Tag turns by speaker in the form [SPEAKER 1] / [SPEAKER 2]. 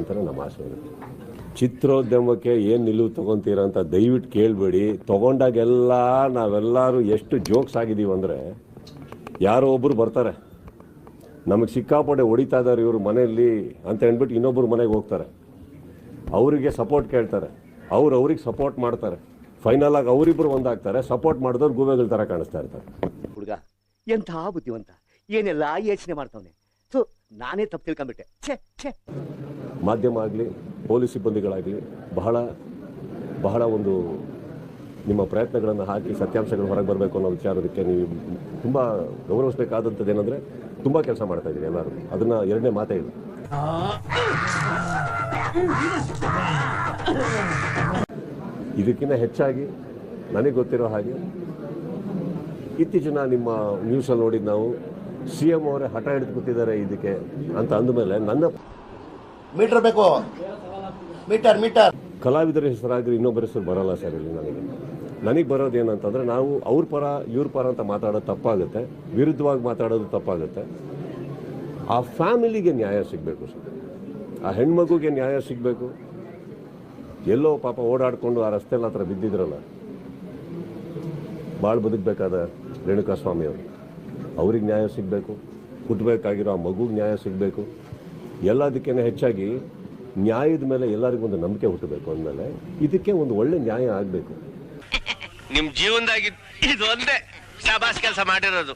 [SPEAKER 1] ಅಂತಾನೆ ನಮ್ಮ ಆಸೆ. ಇದೆ ಚಿತ್ರೋದ್ಯಮಕ್ಕೆ ಏನು ನಿಲುವು ತಗೊಂತೀರ ಅಂತ ದಯವಿಟ್ಟು ಕೇಳಬೇಡಿ. ತೊಗೊಂಡಾಗೆಲ್ಲ ನಾವೆಲ್ಲರೂ ಎಷ್ಟು ಜೋಕ್ಸ್ ಆಗಿದ್ದೀವಿ ಅಂದರೆ ಯಾರೋ ಒಬ್ಬರು ಬರ್ತಾರೆ. ನಮಗೆ ಸಿಕ್ಕಾಪಡೆ ಹೊಡಿತಾ ಇದ್ದಾರೆ ಇವರು ಮನೆಯಲ್ಲಿ ಅಂತ ಹೇಳ್ಬಿಟ್ಟು ಇನ್ನೊಬ್ಬರು ಮನೆಗೆ ಹೋಗ್ತಾರೆ. ಅವರಿಗೆ ಸಪೋರ್ಟ್ ಕೇಳ್ತಾರೆ. ಅವ್ರು ಅವ್ರಿಗೆ ಸಪೋರ್ಟ್ ಮಾಡ್ತಾರೆ. ಫೈನಲ್ ಆಗಿ ಅವರಿಬ್ಬರು ಒಂದಾಗ್ತಾರೆ. ಸಪೋರ್ಟ್ ಮಾಡಿದವ್ರು ಗೂಬೆಗಳ ಥರ ಕಾಣಿಸ್ತಾ ಇರ್ತಾರೆ.
[SPEAKER 2] ಹುಡುಗ, ಎಂಥ ಬುದ್ಧಿವಂತ. ಏನೆಲ್ಲ ಯೋಚನೆ ಮಾಡ್ತಾವನೆ. ಸೊ ನಾನೇ ತಪ್ಪು ತಿಳ್ಕೊಂಬಿಟ್ಟೆ ಛೇ ಛೇ.
[SPEAKER 1] ಮಾಧ್ಯಮ ಆಗಲಿ, ಪೊಲೀಸ್ ಸಿಬ್ಬಂದಿಗಳಾಗಲಿ, ಬಹಳ ಬಹಳ ಒಂದು ನಿಮ್ಮ ಪ್ರಯತ್ನಗಳನ್ನು ಹಾಕಿ, ಸತ್ಯಾಂಶಗಳು ಹೊರಗೆ ಬರಬೇಕು ಅನ್ನೋ ವಿಚಾರದಕ್ಕೆ ನೀವು ತುಂಬ ಗೌರವಿಸಬೇಕಾದಂಥದ್ದು ಏನಂದರೆ ತುಂಬ ಕೆಲಸ ಮಾಡ್ತಾ ಇದ್ದೀರಿ ಎಲ್ಲರೂ. ಅದನ್ನು ಎರಡನೇ ಮಾತೇ ಇಲ್ಲ ಇದಕ್ಕಿಂತ ಹೆಚ್ಚಾಗಿ ನನಗೆ ಗೊತ್ತಿರೋ ಹಾಗೆ ಇತ್ತೀಚಿನ ನಿಮ್ಮ ನ್ಯೂಸಲ್ಲಿ ನೋಡಿದ್ದು ನಾವು, ಸಿ ಎಂ ಅವರೇ ಹಠ ಹಿಡಿದು ಕೂತಿದ್ದಾರೆ ಇದಕ್ಕೆ ಅಂತ ಅಂದಮೇಲೆ ನನ್ನ
[SPEAKER 3] ಮೀಟರ್ ಬೇಕು. Meter meter.
[SPEAKER 1] ಕಲಾವಿದರ ಹೆಸರಾಗಿ ಇನ್ನೊಬ್ಬರ ಹೆಸರು ಬರಲ್ಲ ಸರ್ ಇಲ್ಲಿ ನನಗೆ. ನನಗೆ ಬರೋದು ಏನಂತಂದರೆ ನಾವು ಅವ್ರ ಪರ, ಇವ್ರ ಪರ ಅಂತ ಮಾತಾಡೋದು ತಪ್ಪಾಗುತ್ತೆ. ವಿರುದ್ಧವಾಗಿ ಮಾತಾಡೋದು ತಪ್ಪಾಗುತ್ತೆ. ಆ ಫ್ಯಾಮಿಲಿಗೆ ನ್ಯಾಯ ಸಿಗಬೇಕು ಸರ್. ಆ ಹೆಣ್ಮಗುಗೆ ನ್ಯಾಯ ಸಿಗಬೇಕು. ಎಲ್ಲೋ ಪಾಪ ಓಡಾಡಿಕೊಂಡು ಆ ರಸ್ತೆಲ್ಲ ಹತ್ರ ಬಿದ್ದಿದ್ರಲ್ಲ. ಭಾಳ ಬದುಕಬೇಕಾದ ರೇಣುಕಾಸ್ವಾಮಿ ಅವರು. ಅವ್ರಿಗೆ ನ್ಯಾಯ ಸಿಗಬೇಕು. ಹುಟ್ಟಬೇಕಾಗಿರೋ ಆ ಮಗುಗೆ ನ್ಯಾಯ ಸಿಗಬೇಕು. ಎಲ್ಲದಕ್ಕಿಂತ ಹೆಚ್ಚಾಗಿ ನ್ಯಾಯದ ಮೇಲೆ ಎಲ್ಲರಿಗೂ ಒಂದು ನಂಬಿಕೆ ಹುಟ್ಟಬೇಕು ಅಂದಮೇಲೆ ಇದಕ್ಕೆ ಒಂದು ಒಳ್ಳೆ ನ್ಯಾಯ ಆಗಬೇಕು.
[SPEAKER 4] ನಿಮ್ಮ ಜೀವನದಾಗಿ ಇದೊಂದೇ ಶಾಬಾಸ್ ಕೆಲಸ ಮಾಡಿರೋದು.